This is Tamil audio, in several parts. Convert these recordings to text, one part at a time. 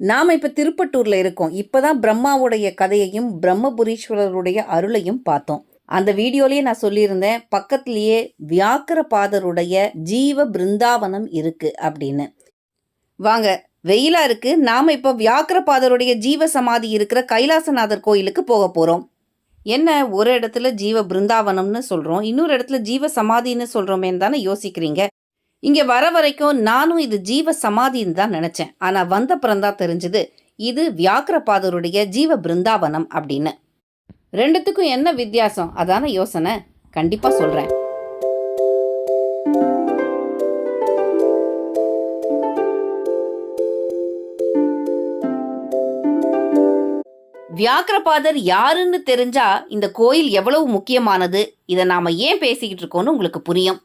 நாம் இப்போ திருப்பட்டூரில் இருக்கோம். இப்போ தான் பிரம்மாவுடைய கதையையும் பிரம்மபுரீஸ்வரருடைய அருளையும் பார்த்தோம். அந்த வீடியோலேயே நான் சொல்லியிருந்தேன் பக்கத்துலேயே வியாக்கரபாதருடைய ஜீவ பிருந்தாவனம் இருக்கு அப்படின்னு. வாங்க வெயிலா இருக்கு. நாம இப்போ வியாக்கரபாதருடைய ஜீவ சமாதி இருக்கிற கைலாசநாதர் கோயிலுக்கு போக போறோம். என்ன ஒரு இடத்துல ஜீவ பிருந்தாவனம்னு சொல்றோம். இன்னொரு இடத்துல ஜீவ சமாதின்னு சொல்றோமேன்னு தானே யோசிக்கிறீங்க. இங்கே வர வரைக்கும் நானும் இது ஜீவ சமாதின்னு தான் நினச்சேன். ஆனால் வந்த தான் தெரிஞ்சது இது வியாக்கிரபாதருடைய ஜீவ பிருந்தாவனம் அப்படின்னு. ரெண்டுத்துக்கும் என்ன வித்தியாசம்? அதான யோசனை. கண்டிப்பாக சொல்கிறேன் வியாக்கிரபாதர் யாருன்னு தெரிஞ்சா இந்த கோயில் எவ்வளவு முக்கியமானது? இதை நாம ஏன் பேசிக்கிட்டு இருக்கோம்னு உங்களுக்கு புரியும்.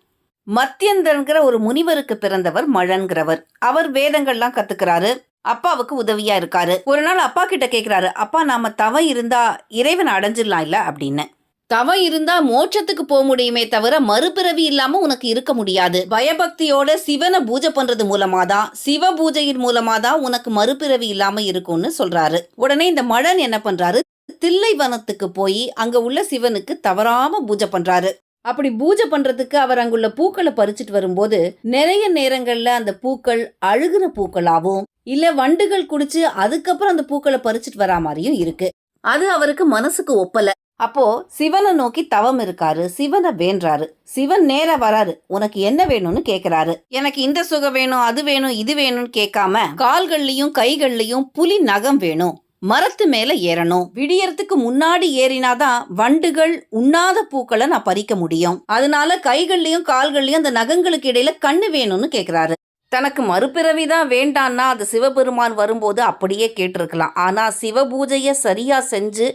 மத்தியந்தன்கிற ஒரு முனிவருக்கு பிறந்தவர் மழன்கிறவர். அவர் வேதங்கள்லாம் கத்துக்கிறாரு. அப்பாவுக்கு உதவியா இருக்காரு. ஒரு நாள் அப்பா கிட்ட கேக்குறாரு அப்பா நாம தவம் இருந்தா இறைவன் அடைஞ்சிடலாம் இல்ல? அப்படின்னு. தவம் இருந்தா மோட்சத்துக்கு போக முடியுமே தவிர மறுபிறவி இல்லாம உனக்கு இருக்க முடியாது. பயபக்தியோட சிவனை பூஜை பண்றது மூலமா தான் சிவ பூஜையின் மூலமா தான் உனக்கு மறுபிறவி இல்லாம இருக்கும்னு சொல்றாரு. உடனே இந்த மழன் என்ன பண்றாரு? தில்லைவனத்துக்கு போய் அங்க உள்ள சிவனுக்கு தவறாம பூஜை பண்றாரு. அப்படி பூஜை பண்றதுக்கு அவர் அங்குள்ள பூக்களை பறிச்சிட்டு வரும்போது நிறைய நேரங்கள்ல அந்த பூக்கள் அழுகுன பூக்களாவும் இல்ல வண்டுகள் குடிச்சு அதுக்கப்புறம் அந்த பூக்களை பறிச்சிட்டு வரா மாதிரியும் இருக்கு. அது அவருக்கு மனசுக்கு ஒப்பல. அப்போ சிவனை நோக்கி தவம் இருக்காரு சிவனை வேண்டாரு சிவன் நேர வராரு உனக்கு என்ன வேணும்னு கேக்குறாரு. எனக்கு இந்த சுகம் வேணும் அது வேணும் இது வேணும்னு கேட்காம கால்கள்லயும் கைகள்லயும் புலி நகம் வேணும். மரத்து மேல ஏறணும். விடியறதுக்கு முன்னாடி ஏறினாதான் வண்டுகள் உண்ணாத பூக்களை நான் பறிக்க முடியும். அதனால கைகள்லயும் கால்கள்லயும் அந்த நகங்களுக்கு இடையில கண்ணு வேணும்னு கேக்குறாரு. தனக்கு மறுபிறவி தான் வேண்டான்னா அது சிவபெருமான் வரும்போது அப்படியே கேட்டிருக்கலாம். ஆனா சிவ பூஜையை சரியா செஞ்சு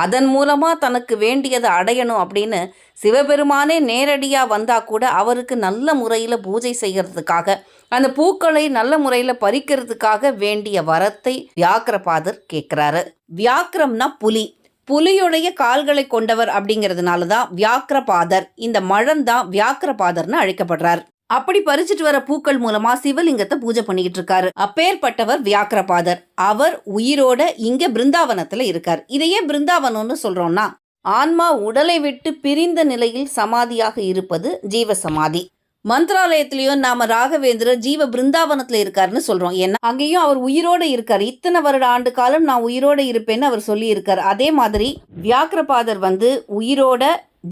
அதன் மூலமாக தனக்கு வேண்டியதை அடையணும் அப்படின்னு சிவபெருமானே நேரடியாக வந்தால் கூட அவருக்கு நல்ல முறையில் பூஜை செய்கிறதுக்காக அந்த பூக்களை நல்ல முறையில் பறிக்கிறதுக்காக வேண்டிய வரத்தை வியாக்கிரபாதர் கேட்குறாரு. வியாக்கிரம்னா புலி. புலியுடைய கால்களை கொண்டவர் அப்படிங்கிறதுனால தான் வியாக்கிரபாதர் இந்த மழந்தான் வியாக்கிரபாதர்னு அழைக்கப்படுறார். அப்படி பறிச்சிட்டு வர பூக்கள் மூலமா சிவலிங்கத்தை பூஜை பண்ணிக்கிட்டு இருக்காரு. அப்பேற்பட்டவர் வியாக்கிரபாதர். அவர் உயிரோட இங்க பிருந்தாவனத்துல இருக்கார். இதையே பிருந்தாவனம்னு சொல்றோம்னா ஆன்மா உடலை விட்டு பிரிந்த நிலையில் சமாதியாக இருப்பது ஜீவ சமாதி மந்திராலயத்திலயும் நாம ராகவேந்திரர் ஜீவ பிருந்தாவனத்துல இருக்காருன்னு சொல்றோம். ஏன்னா அங்கேயும் அவர் உயிரோட இருக்கார். இத்தனை வருட ஆண்டு காலம் நான் உயிரோட இருப்பேன்னு அவர் சொல்லி இருக்கார் அதே மாதிரி வியாக்கிரபாதர் வந்து உயிரோட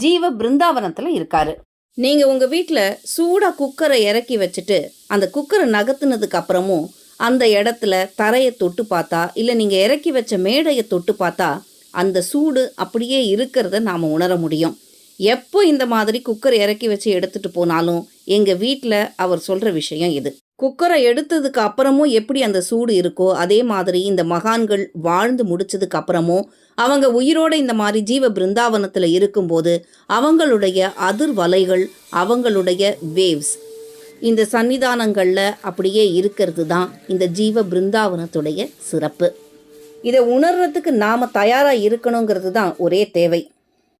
ஜீவ பிருந்தாவனத்துல இருக்காரு. நீங்கள் உங்கள் வீட்டில் சூடாக குக்கரை இறக்கி வச்சுட்டு அந்த குக்கரை நகர்த்துனதுக்கு அப்புறமும் அந்த இடத்துல தரையை தொட்டு பார்த்தா இல்லை நீங்கள் இறக்கி வச்ச மேடையை தொட்டு பார்த்தா அந்த சூடு அப்படியே இருக்கிறத நாம் உணர முடியும். எப்போ இந்த மாதிரி குக்கர் இறக்கி வச்சு எடுத்துகிட்டு போனாலும் எங்கள் வீட்டில் அவர் சொல்கிற விஷயம் இது. குக்கரை எடுத்ததுக்கு அப்புறமும் எப்படி அந்த சூடு இருக்கோ அதே மாதிரி இந்த மகான்கள் வாழ்ந்து முடிச்சதுக்கு அப்புறமும் அவங்க உயிரோட இந்த மாதிரி ஜீவ பிருந்தாவனத்தில் இருக்கும்போது அவங்களுடைய அதிர்வலைகள் அவங்களுடைய வேவ்ஸ் இந்த சன்னிதானங்களில் அப்படியே இருக்கிறது தான் இந்த ஜீவ பிருந்தாவனத்துடைய சிறப்பு. இதை உணர்றதுக்கு நாம் தயாராக இருக்கணுங்கிறது தான் ஒரே தேவை.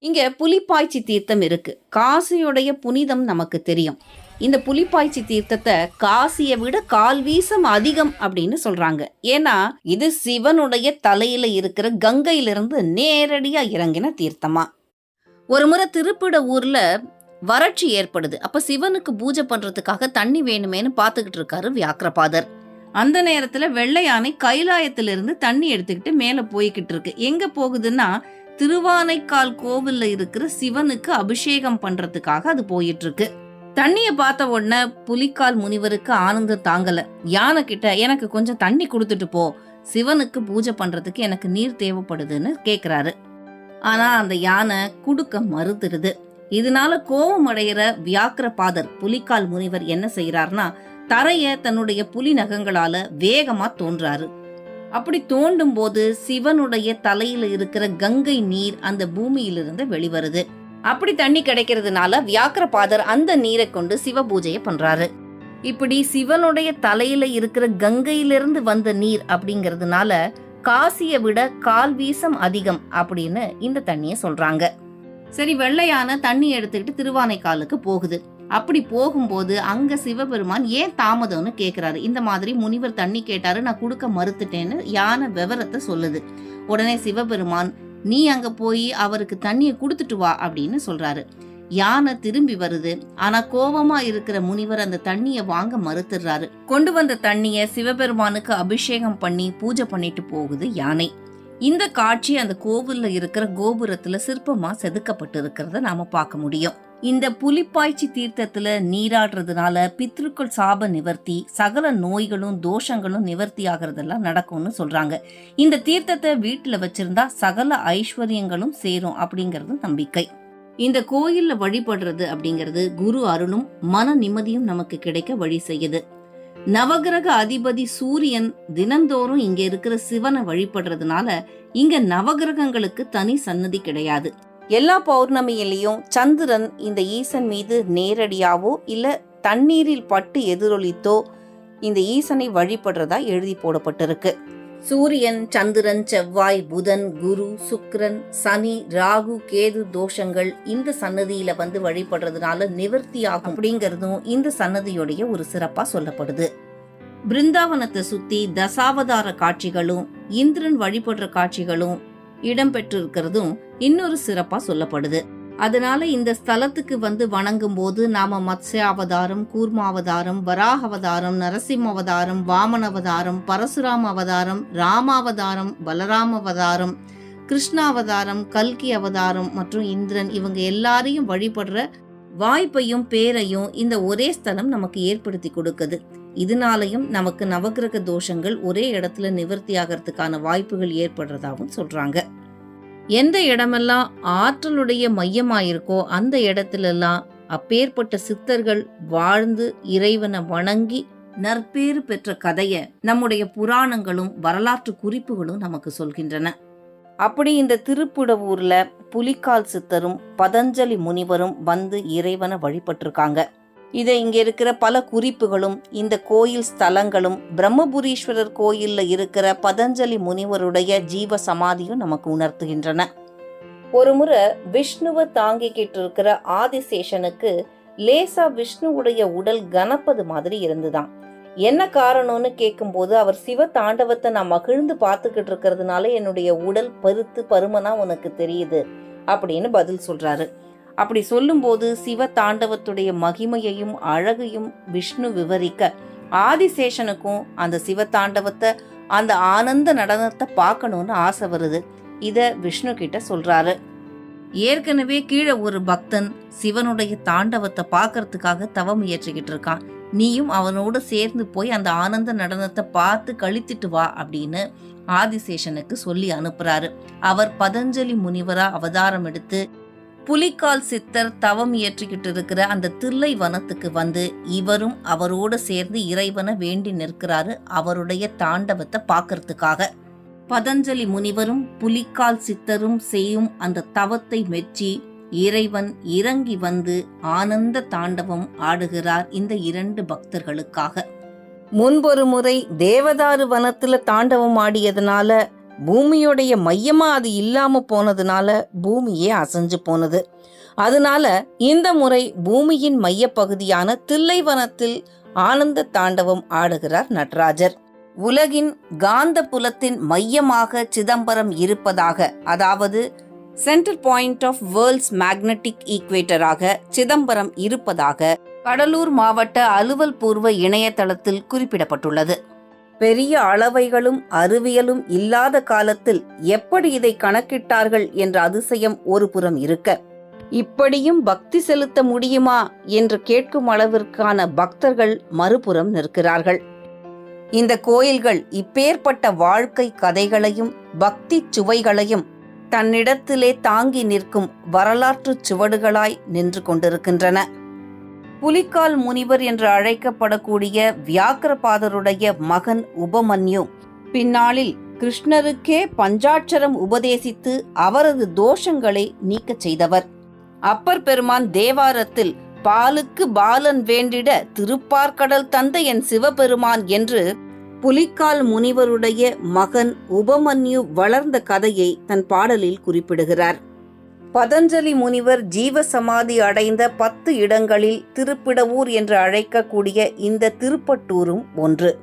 இங்கே புலிப்பாய்ச்சி தீர்த்தம் இருக்குது காசியுடைய புனிதம் நமக்கு தெரியும். இந்த புலிப்பாய்ச்சி தீர்த்தத்தை காசியை விட கால் வீசம் அதிகம் அப்படின்னு சொல்றாங்க. ஏன்னா இது சிவனுடைய தலையில இருக்கிற கங்கையிலிருந்து நேரடியா இறங்கின தீர்த்தமா. ஒரு முறை திருப்பிட ஊர்ல வறட்சி ஏற்படுது. அப்ப சிவனுக்கு பூஜை பண்றதுக்காக தண்ணி வேணுமேனு பாத்துக்கிட்டு இருக்காரு வியாக்கிரபாதர். அந்த நேரத்துல வெள்ளை யானை கைலாயத்திலிருந்து தண்ணி எடுத்துக்கிட்டு மேல போய்கிட்டு இருக்கு. எங்க போகுதுன்னா திருவானைக்கால் கோவில்ல இருக்கிற சிவனுக்கு அபிஷேகம் பண்றதுக்காக அது போயிட்டு இருக்கு. தண்ணிய பார்த்த உடனே புலிக்கால் முனிவருக்கு ஆனந்தம் தாங்கல. யானை கிட்ட எனக்கு கொஞ்சம் தண்ணி கொடுத்துட்டு போ. சிவனுக்கு பூஜை பண்றதுக்கு எனக்கு நீர் தேவைப்படுதுன்னு கேக்குறாரு. ஆனா அந்த யானை குடுக்க மறுத்துருது இதனால கோபம் அடையிற வியாக்கிர பாதர் புலிக்கால் முனிவர் என்ன செய்யறாருன்னா தரைய தன்னுடைய புலி நகங்களால வேகமா தோன்றாரு. அப்படி தோண்டும் போது சிவனுடைய தலையில இருக்கிற கங்கை நீர் அந்த பூமியிலிருந்து வெளிவருது. அப்படி தண்ணி கிடைக்கிறதுனால வியாக்கிரபாதர் அந்த நீரை கொண்டு சிவ பூஜையை பண்றாரு. இப்படி சிவனுடைய தலையில இருக்கிற கங்கையிலிருந்து வந்த நீர் அப்படிங்கிறதுனால காசியை விட கால் வீசம் அதிகம் அப்படின்னு இந்த தண்ணிய சொல்றாங்க. சரி வெள்ளையான தண்ணி எடுத்துக்கிட்டு திருவானைக்காலுக்கு போகுது. அப்படி போகும்போது அங்க சிவபெருமான் ஏன் தாமதம்னு கேக்குறாரு. இந்த மாதிரி முனிவர் தண்ணி கேட்டாரு நான் கொடுக்க மறுத்துட்டேன்னு யானை விவரத்தை சொல்லுது. உடனே சிவபெருமான் நீ அங்க போய் அவருக்கு தண்ணியை கொடுத்துட்டு வா அப்படின்னு சொல்றாரு. யானை திரும்பி வருது. ஆனா கோபமா இருக்கிற முனிவர் அந்த தண்ணியை வாங்க மறுத்துடுறாரு. கொண்டு வந்த தண்ணிய சிவபெருமானுக்கு அபிஷேகம் பண்ணி பூஜை பண்ணிட்டு போகுது யானை. இந்த காட்சி அந்த கோவில்ல இருக்கிற கோபுரத்துல சிற்பமா செதுக்கப்பட்டு இருக்கிறத நாம பார்க்க முடியும். இந்த புலிப்பாய்ச்சி தீர்த்தத்துல நீராடுறதுனால பித்ருக்கள் சாப நிவர்த்தி சகல நோய்களும் தோஷங்களும் நிவர்த்தி ஆகிறதெல்லாம் நடக்கும்னு சொல்றாங்க. இந்த தீர்த்தத்தை வீட்டுல வச்சிருந்தா சகல ஐஸ்வர்யங்களும் சேரும் அப்படிங்கறது நம்பிக்கை. இந்த கோயில்ல வழிபடுறது அப்படிங்கிறது குரு அருளும் மன நிம்மதியும் நமக்கு கிடைக்க வழி செய்யுது. நவகிரக அதிபதி சூரியன் தினந்தோறும் இங்க இருக்கிற சிவனை வழிபடுறதுனால இங்க நவகிரகங்களுக்கு தனி சன்னதி கிடையாது. எல்லா பௌர்ணமியிலையும் சந்திரன் இந்த ஈசன் மீது நேரடியாவோ இல்ல தண்ணீரில் பட்டு எதிரொலித்தோ இந்த ஈசனை வழிபடுறதா எழுதி போடப்பட்டிருக்கு. சூரியன் சந்திரன் செவ்வாய் புதன் குரு சுக்ரன் சனி ராகு கேது தோஷங்கள் இந்த சன்னதியில வந்து வழிபடுறதுனால நிவர்த்தி ஆகும் அப்படிங்கறதும் இந்த சன்னதியுடைய ஒரு சிறப்பா சொல்லப்படுது. பிருந்தாவனத்தை சுத்தி தசாவதார காட்சிகளும் இந்திரன் வழிபடுற காட்சிகளும் இடம்பெற்றிருக்கிறதும் இன்னொரு சிறப்பா சொல்லப்படுது. அதனால இந்த ஸ்தலத்துக்கு வந்து வணங்கும் போது நாம மத்ஸ்ய அவதாரம் கூர்ம அவதாரம் வராக அவதாரம் நரசிம்ம அவதாரம் வாமன அவதாரம் பரசுராம அவதாரம் ராமாவதாரம் பலராம அவதாரம் கிருஷ்ணாவதாரம் கல்கி அவதாரம் மற்றும் இந்திரன் இவங்க எல்லாரையும் வழிபடுற வாய்ப்பையும் பேரையும் இந்த ஒரே ஸ்தலம் நமக்கு ஏற்படுத்தி கொடுக்குது. இதனாலையும் நமக்கு நவகிரக தோஷங்கள் ஒரே இடத்துல நிவர்த்தி ஆகிறதுக்கான வாய்ப்புகள் ஏற்படுறதாகவும் சொல்றாங்க. எந்த இடமெல்லாம் ஆற்றலுடைய மையமாயிருக்கோ அந்த இடத்துலலாம் அப்பேற்பட்ட சித்தர்கள் வாழ்ந்து இறைவனை வணங்கி நற்பேறு பெற்ற கதைய நம்முடைய புராணங்களும் வரலாற்று குறிப்புகளும் நமக்கு சொல்கின்றன. அப்படி இந்த திருப்புடவூர்ல புலிக்கால் சித்தரும் பதஞ்சலி முனிவரும் வந்து இறைவனை வழிபட்டிருக்காங்க. இதை இங்கே இருக்கிற பல குறிப்புகளும் இந்த கோயில் ஸ்தலங்களும் பிரம்மபுரீஸ்வரர் கோயிலில் இருக்கிற பதஞ்சலி முனிவருடைய ஜீவ சமாதியும் நமக்கு உணர்த்துகின்றன. ஒரு முறை விஷ்ணுவை தாங்கிக்கிட்டு இருக்கிற ஆதிசேஷனுக்கு லேசா விஷ்ணுவுடைய உடல் கனப்பது மாதிரி இருந்துதான். என்ன காரணம்னு கேட்கும்போது அவர் சிவ தாண்டவத்தை நான் மகிழ்ந்து பார்த்துக்கிட்டு இருக்கிறதுனால என்னுடைய உடல் பருத்து பருமனா உனக்கு தெரியுது அப்படின்னு பதில் சொல்றாரு. அப்படி சொல்லும்போது சிவ தாண்டவத்துடைய மகிமையையும் அழகையும் விஷ்ணு விவரிக்க ஆதிசேஷனுக்கும் அந்த சிவ தாண்டவத்தை அந்த ஆனந்த நடனத்தை பார்க்கணும்னு ஆசை வருது. இத விஷ்ணு கிட்ட சொல்றாரு. ஏற்கனவே கீழே ஒரு பக்தன் சிவனுடைய தாண்டவத்தை பார்க்கறதுக்காக தவம் இயற்றிக்கிட்டு இருக்கான். நீயும் அவனோட சேர்ந்து போய் அந்த ஆனந்த நடனத்தை பார்த்து கழித்துட்டு வா அப்படின்னு ஆதிசேஷனுக்கு சொல்லி அனுப்புறாரு. அவர் பதஞ்சலி முனிவரா அவதாரம் எடுத்து புலிக்கால் சித்தர் தவம் இயற்றிக்கிட்டு இருக்கிற அந்த தில்லை வனத்துக்கு வந்து இவரும் அவரோட சேர்ந்து இறைவனை வேண்டி நிற்கிறாரு அவருடைய தாண்டவத்தை பார்க்கறதுக்காக. பதஞ்சலி முனிவரும் புலிக்கால் சித்தரும் செய்யும் அந்த தவத்தை மெச்சி இறைவன் இறங்கி வந்து ஆனந்த தாண்டவம் ஆடுகிறார் இந்த இரண்டு பக்தர்களுக்காக. முன்பொரு முறை தேவதாரு வனத்துல தாண்டவம் ஆடியதனால பூமியோடைய மையமா அது இல்லாம போனதுனால பூமியே அசைஞ்சு போனது. அதனால இந்த முறை பூமியின் மையப்பகுதியான தில்லைவனத்தில் ஆனந்த தாண்டவம் ஆடுகிறார் நடராஜர். உலகின் காந்த புலத்தின் மையமாக சிதம்பரம் இருப்பதாக அதாவது centre point of world's magnetic ஈக்குவேட்டராக Chidambaram இருப்பதாக கடலூர் மாவட்ட அலுவல் பூர்வ இணையதளத்தில் குறிப்பிடப்பட்டுள்ளது. பெரிய அளவைகளும் அறிவியலும் இல்லாத காலத்தில் எப்படி இதை கணக்கிட்டார்கள் என்ற அதிசயம் ஒரு புறம் இருக்க. இப்படியும் பக்தி செலுத்த முடியுமா என்று கேட்கும் அளவிற்கான பக்தர்கள் மறுபுறம் நிற்கிறார்கள். இந்த கோயில்கள் இப்பேற்பட்ட வாழ்க்கை கதைகளையும் பக்தி சுவைகளையும் தன்னிடத்திலே தாங்கி நிற்கும் வரலாற்று சுவடுகளாய் நின்று கொண்டிருக்கின்றன. புலிக்கால் முனிவர் என்று அழைக்கப்படக்கூடிய வியாக்கிரபாதருடைய மகன் உபமன்யு. பின்னாளில் கிருஷ்ணருக்கே பஞ்சாட்சரம் உபதேசித்து அவரது தோஷங்களை நீக்கச் செய்தவர். அப்பர் பெருமான் தேவாரத்தில் பாலுக்கு பாலன் வேண்டிட திருப்பார்கடல் தந்த என் சிவபெருமான் என்று புலிக்கால் முனிவருடைய மகன் உபமன்யு வளர்ந்த கதையை தன் பாடலில் குறிப்பிடுகிறார். பதஞ்சலி முனிவர் ஜீவ சமாதி அடைந்த பத்து இடங்களில் திருப்பிடவூர் என்று அழைக்கக்கூடிய இந்த திருப்பட்டூரும் ஒன்று.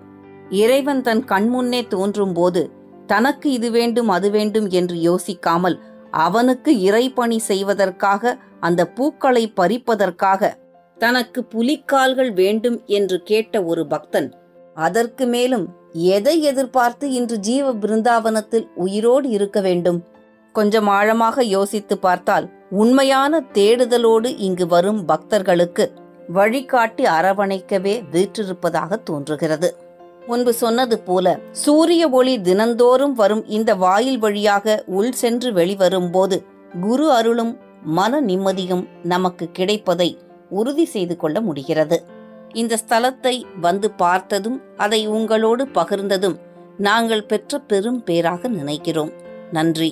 இறைவன் தன் கண்முன்னே தோன்றும்போது தனக்கு இது வேண்டும் அது வேண்டும் என்று யோசிக்காமல் அவனுக்கு இறைப்பணி செய்வதற்காக அந்த பூக்களை பறிப்பதற்காக தனக்கு புலிக்கால்கள் வேண்டும் என்று கேட்ட ஒரு பக்தன் அதற்கு மேலும் எதை எதிர்பார்த்து இன்று ஜீவ பிருந்தாவனத்தில் உயிரோடு இருக்க வேண்டும்? கொஞ்சம் ஆழமாக யோசித்து பார்த்தால் உண்மையான தேடுதலோடு இங்கு வரும் பக்தர்களுக்கு வழிகாட்டி அரவணைக்கவே வீற்றிருப்பதாக தோன்றுகிறது. முன்பு சொன்னது போல சூரிய ஒளி தினந்தோறும் வரும் இந்த வாயில் வழியாக உள் சென்று வெளிவரும்போது குரு அருளும் மன நிம்மதியும் நமக்கு கிடைப்பதை உறுதி செய்து கொள்ள முடிகிறது. இந்த ஸ்தலத்தை வந்து பார்த்ததும் அதை உங்களோடு பகிர்ந்ததும் நாங்கள் பெற்ற பெரும் பேராக நினைக்கிறோம். நன்றி.